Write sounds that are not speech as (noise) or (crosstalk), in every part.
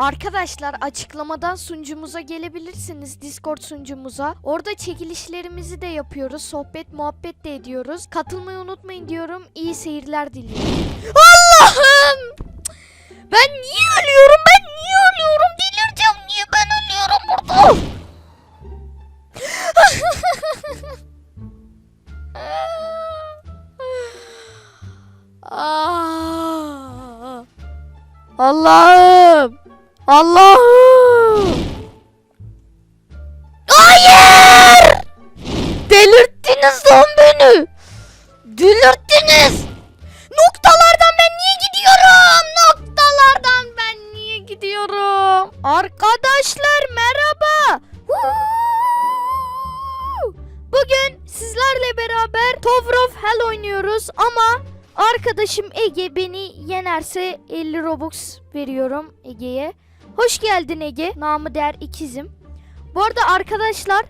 Arkadaşlar açıklamadan sunucumuza gelebilirsiniz. Discord sunucumuza. Orada çekilişlerimizi de yapıyoruz. Sohbet muhabbet de ediyoruz. Katılmayı unutmayın diyorum. İyi seyirler diliyorum. Allah'ım! Ben niye ölüyorum? Ben niye ölüyorum? Delireceğim. Niye ben ölüyorum burada? (laughs) Ah. Allah'ım. Allah'ım. Hayır! Delirttiniz lan beni. Delirttiniz. Noktalardan ben niye gidiyorum? Noktalardan ben niye gidiyorum? Arkadaşlar merhaba. Bugün sizlerle beraber Tower of Hell oynuyoruz ama arkadaşım Ege beni yenerse 50 Robux veriyorum Ege'ye. Hoş geldin Ege. Namı der ikizim. Bu arada arkadaşlar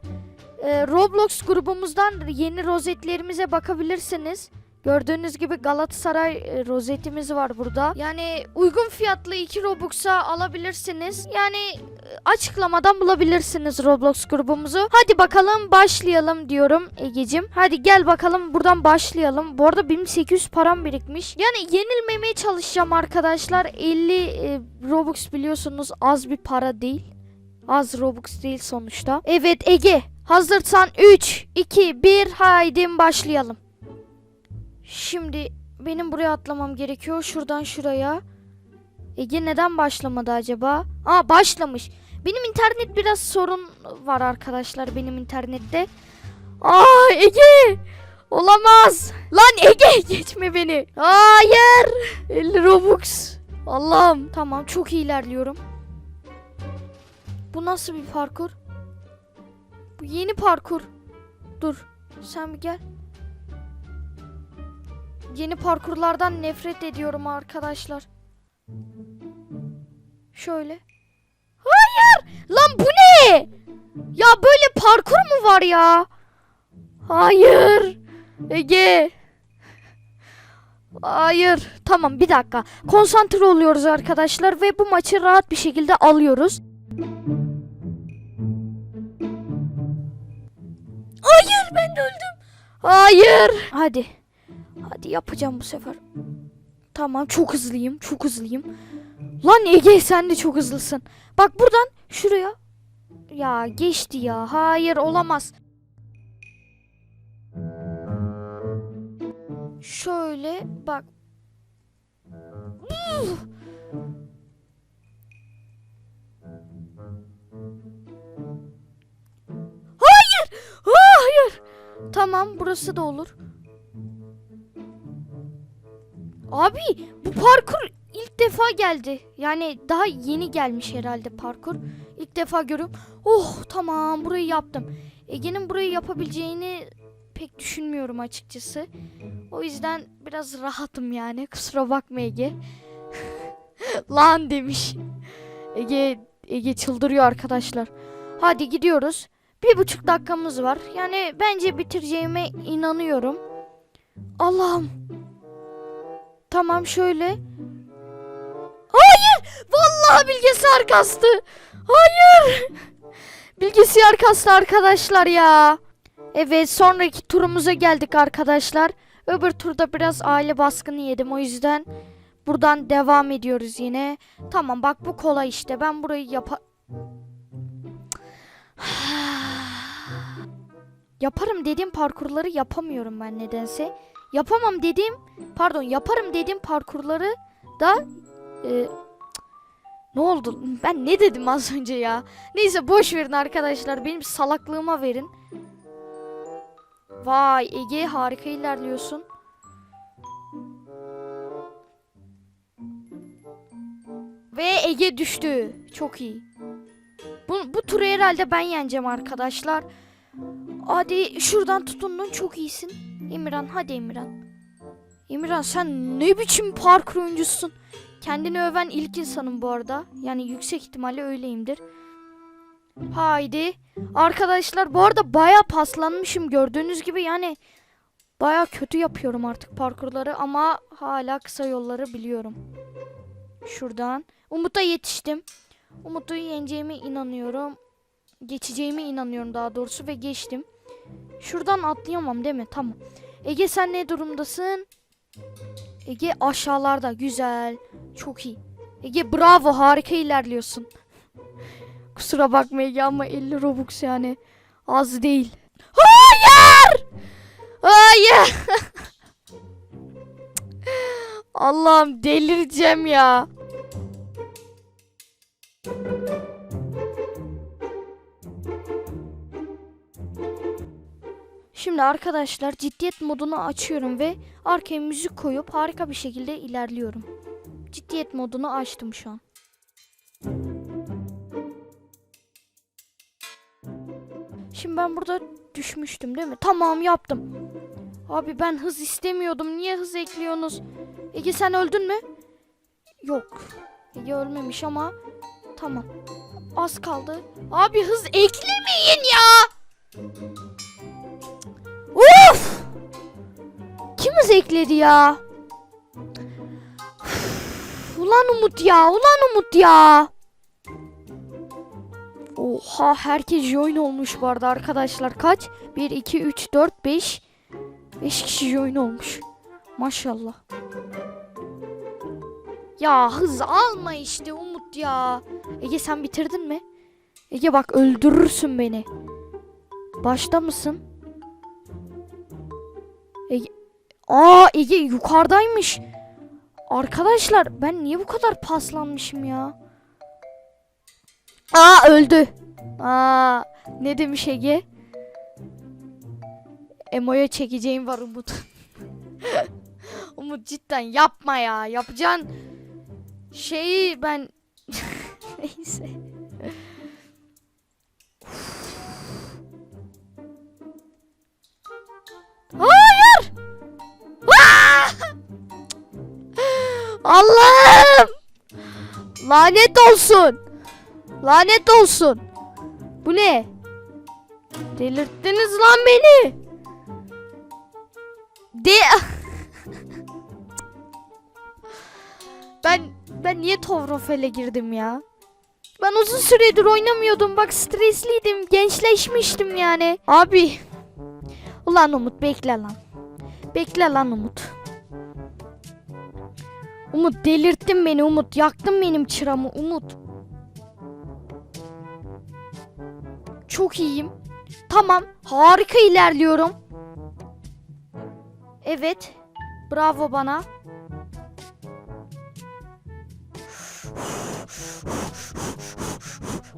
e, Roblox grubumuzdan yeni rozetlerimize bakabilirsiniz. Gördüğünüz gibi Galatasaray e, rozetimiz var burada. Yani uygun fiyatlı 2 Robux'a alabilirsiniz. Yani açıklamadan bulabilirsiniz Roblox grubumuzu. Hadi bakalım başlayalım diyorum Egecim. Hadi gel bakalım buradan başlayalım. Bu arada benim 800 param birikmiş. Yani yenilmemeye çalışacağım arkadaşlar. 50 e, Robux biliyorsunuz az bir para değil. Az Robux değil sonuçta. Evet Ege hazırsan 3, 2, 1 haydi başlayalım. Şimdi benim buraya atlamam gerekiyor. Şuradan şuraya. Ege neden başlamadı acaba? Aa başlamış. Benim internet biraz sorun var arkadaşlar benim internette. Aa Ege! Olamaz. Lan Ege (laughs) geçme beni. Hayır. 50 Robux. Allah'ım. Tamam çok iyi ilerliyorum. Bu nasıl bir parkur? Bu yeni parkur. Dur. Sen bir gel. Yeni parkurlardan nefret ediyorum arkadaşlar. Şöyle. Hayır! Lan bu ne? Ya böyle parkur mu var ya? Hayır. Ege. Hayır. Tamam bir dakika. Konsantre oluyoruz arkadaşlar ve bu maçı rahat bir şekilde alıyoruz. Hayır ben de öldüm. Hayır. Hadi. Hadi yapacağım bu sefer. Tamam çok hızlıyım. Çok hızlıyım. Lan Ege sen de çok hızlısın. Bak buradan şuraya. Ya geçti ya. Hayır olamaz. Şöyle bak. Hayır! Hayır! Tamam burası da olur. Abi bu parkur defa geldi. Yani daha yeni gelmiş herhalde parkur. İlk defa görüyorum. Oh tamam burayı yaptım. Ege'nin burayı yapabileceğini pek düşünmüyorum açıkçası. O yüzden biraz rahatım yani. Kusura bakma Ege. (laughs) Lan demiş. Ege Ege çıldırıyor arkadaşlar. Hadi gidiyoruz. Bir buçuk dakikamız var. Yani bence bitireceğime inanıyorum. Allah'ım. Tamam şöyle. Vallahi bilgisayar kastı. Hayır! Bilgisayar kastı arkadaşlar ya. Evet sonraki turumuza geldik arkadaşlar. Öbür turda biraz aile baskını yedim o yüzden buradan devam ediyoruz yine. Tamam bak bu kolay işte ben burayı yapa... (sighs) Yaparım dediğim parkurları yapamıyorum ben nedense. Yapamam dediğim pardon yaparım dediğim parkurları da e, ne oldu? Ben ne dedim az önce ya? Neyse boş verin arkadaşlar. Benim salaklığıma verin. Vay Ege harika ilerliyorsun. Ve Ege düştü. Çok iyi. Bu, bu turu herhalde ben yeneceğim arkadaşlar. Hadi şuradan tutundun çok iyisin. İmran hadi İmran. İmran sen ne biçim parkur oyuncusun. Kendini öven ilk insanım bu arada. Yani yüksek ihtimalle öyleyimdir. Haydi. Arkadaşlar bu arada baya paslanmışım gördüğünüz gibi yani baya kötü yapıyorum artık parkurları ama hala kısa yolları biliyorum. Şuradan. Umut'a yetiştim. Umut'u yeneceğime inanıyorum. Geçeceğime inanıyorum daha doğrusu ve geçtim. Şuradan atlayamam değil mi? Tamam. Ege sen ne durumdasın? Ege aşağılarda. Güzel. Çok iyi. Ege bravo harika ilerliyorsun. (laughs) Kusura bakma Ege ama 50 Robux yani. Az değil. Hayır! Hayır! (laughs) Allah'ım delireceğim ya. Şimdi arkadaşlar ciddiyet modunu açıyorum ve arkaya müzik koyup harika bir şekilde ilerliyorum. Ciddiyet modunu açtım şu an. Şimdi ben burada düşmüştüm değil mi? Tamam yaptım. Abi ben hız istemiyordum. Niye hız ekliyorsunuz? Ege sen öldün mü? Yok. Ege ölmemiş ama tamam. Az kaldı. Abi hız eklemeyin ya. Uf! Kim hız ekledi ya? Üf, Ulan Umut ya, ulan Umut ya. Oha herkes join olmuş bu arada arkadaşlar. Kaç? 1, 2, 3, 4, 5. 5 kişi join olmuş. Maşallah. Ya hız alma işte Umut ya. Ege sen bitirdin mi? Ege bak öldürürsün beni. Başta mısın? Aa Ege yukarıdaymış. Arkadaşlar ben niye bu kadar paslanmışım ya? Aa öldü. Aa ne demiş Ege? Emo'ya çekeceğim var Umut. (laughs) Umut cidden yapma ya. Yapacağın şeyi ben (laughs) neyse. Hayır! Allah'ım! Lanet olsun. Lanet olsun. Bu ne? Delirttiniz lan beni. De (laughs) Ben ben niye Tovrofele girdim ya? Ben uzun süredir oynamıyordum. Bak stresliydim. Gençleşmiştim yani. Abi. Ulan Umut bekle lan. Bekle lan Umut. Umut delirttin beni Umut. Yaktın benim çıramı Umut. Çok iyiyim. Tamam. Harika ilerliyorum. Evet. Bravo bana.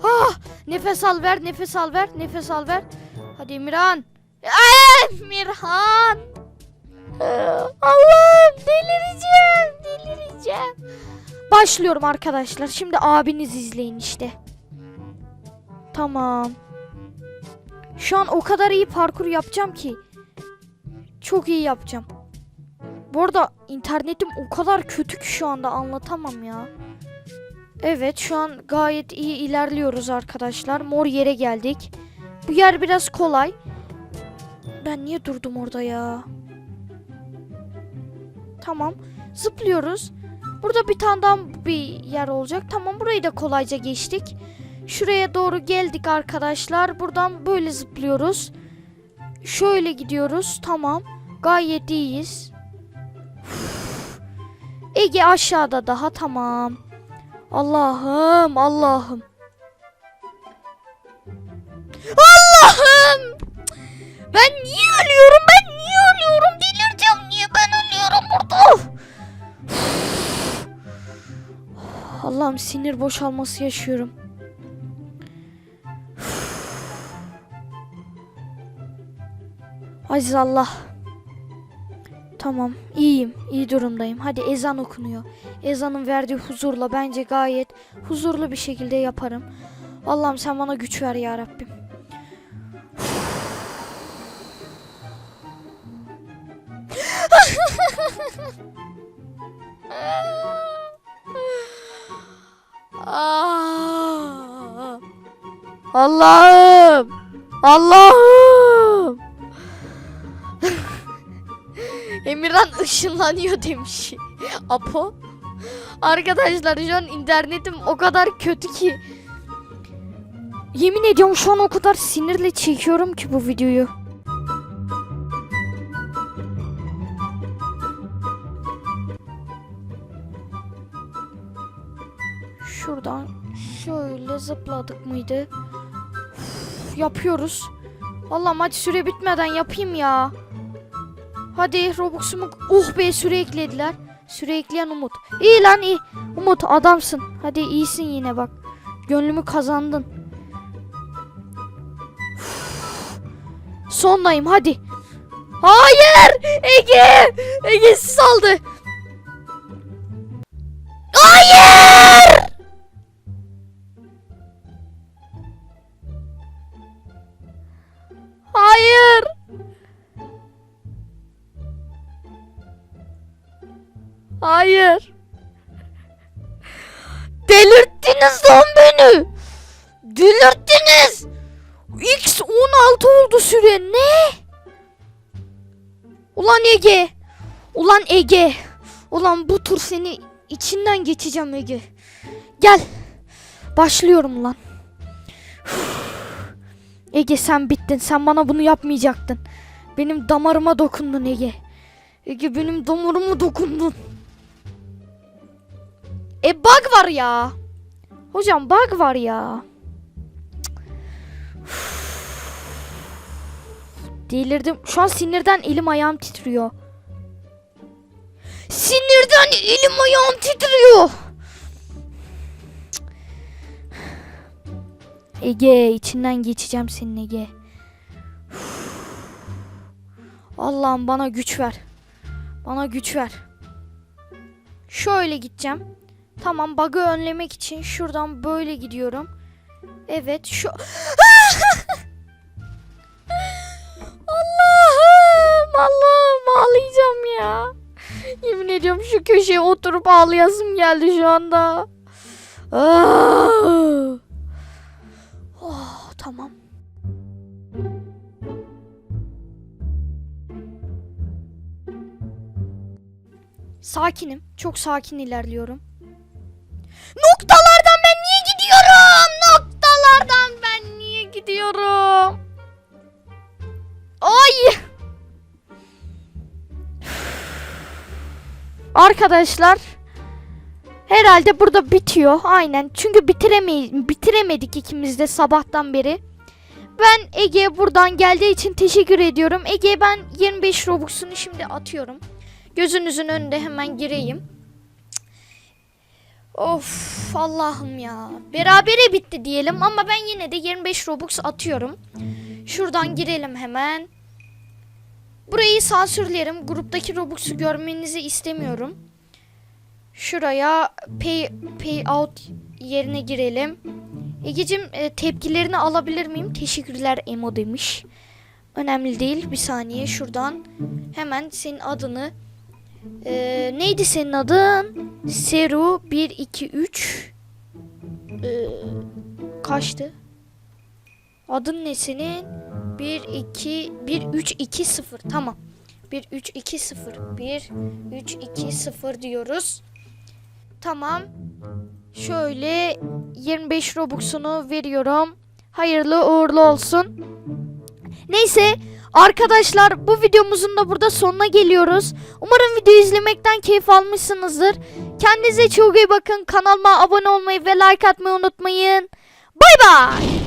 Ah, nefes al ver, nefes al ver, nefes al ver. Hadi Emirhan. Emirhan. Allah'ım delireceğim, delireceğim. Başlıyorum arkadaşlar. Şimdi abiniz izleyin işte. Tamam. Şu an o kadar iyi parkur yapacağım ki. Çok iyi yapacağım. Bu arada internetim o kadar kötü ki şu anda anlatamam ya. Evet şu an gayet iyi ilerliyoruz arkadaşlar. Mor yere geldik. Bu yer biraz kolay. Ben niye durdum orada ya? Tamam. Zıplıyoruz. Burada bir tane bir yer olacak. Tamam burayı da kolayca geçtik. Şuraya doğru geldik arkadaşlar. Buradan böyle zıplıyoruz. Şöyle gidiyoruz. Tamam. Gayet iyiyiz. Ege aşağıda daha tamam. Allah'ım Allah'ım. Allah'ım. Ben niye ölüyorum? Allah'ım sinir boşalması yaşıyorum. Aziz Allah. Tamam, iyiyim, iyi durumdayım. Hadi ezan okunuyor. Ezanın verdiği huzurla bence gayet huzurlu bir şekilde yaparım. Allah'ım sen bana güç ver ya Rabbim. (laughs) Ah! Allah'ım! Allah'ım! (laughs) Emirhan ışınlanıyor demiş. Apo. Arkadaşlar şu an internetim o kadar kötü ki Yemin ediyorum şu an o kadar sinirle çekiyorum ki bu videoyu. Zıpladık mıydı? Uf, yapıyoruz. Vallahi maç süre bitmeden yapayım ya. Hadi Robux'umu... Oh be süre eklediler. Süre ekleyen Umut. İyi lan iyi. Umut adamsın. Hadi iyisin yine bak. Gönlümü kazandın. Uf. Sondayım hadi. Hayır! Ege! Ege saldı. Hayır! Hayır. Delirttiniz lan beni. Delirttiniz. X 16 oldu süre. Ne? Ulan Ege. Ulan Ege. Ulan bu tur seni içinden geçeceğim Ege. Gel. Başlıyorum lan. (sighs) Ege sen bittin. Sen bana bunu yapmayacaktın. Benim damarıma dokundun Ege. Ege benim damarıma dokundun. E bug var ya. Hocam bug var ya. Delirdim. Şu an sinirden elim ayağım titriyor. Sinirden elim ayağım titriyor. Ege içinden geçeceğim senin Ege. Allah'ım bana güç ver. Bana güç ver. Şöyle gideceğim. Tamam bug'ı önlemek için şuradan böyle gidiyorum. Evet şu... (laughs) Allah'ım Allah'ım ağlayacağım ya. Yemin ediyorum şu köşeye oturup ağlayasım geldi şu anda. Ah. Oh, tamam. Sakinim. Çok sakin ilerliyorum. Noktalardan ben niye gidiyorum? Noktalardan ben niye gidiyorum? Ay! Arkadaşlar herhalde burada bitiyor. Aynen. Çünkü bitireme bitiremedik ikimiz de sabahtan beri. Ben Ege buradan geldiği için teşekkür ediyorum. Ege ben 25 Robux'unu şimdi atıyorum. Gözünüzün önünde hemen gireyim. Of Allah'ım ya. Berabere bitti diyelim ama ben yine de 25 Robux atıyorum. Şuradan girelim hemen. Burayı sansürlerim. Gruptaki Robux'u görmenizi istemiyorum. Şuraya pay, pay out yerine girelim. Egeciğim e, tepkilerini alabilir miyim? Teşekkürler Emo demiş. Önemli değil. Bir saniye şuradan hemen senin adını ee, neydi senin adın? Seru 1 2 3 ee, kaçtı? Adın ne senin? 1 2 1 3 2 0 tamam. 1 3 2 0 1 3 2 0 diyoruz. Tamam. Şöyle 25 Robux'unu veriyorum. Hayırlı uğurlu olsun. Neyse arkadaşlar bu videomuzun da burada sonuna geliyoruz. Umarım videoyu izlemekten keyif almışsınızdır. Kendinize çok iyi bakın. Kanalıma abone olmayı ve like atmayı unutmayın. Bay bay.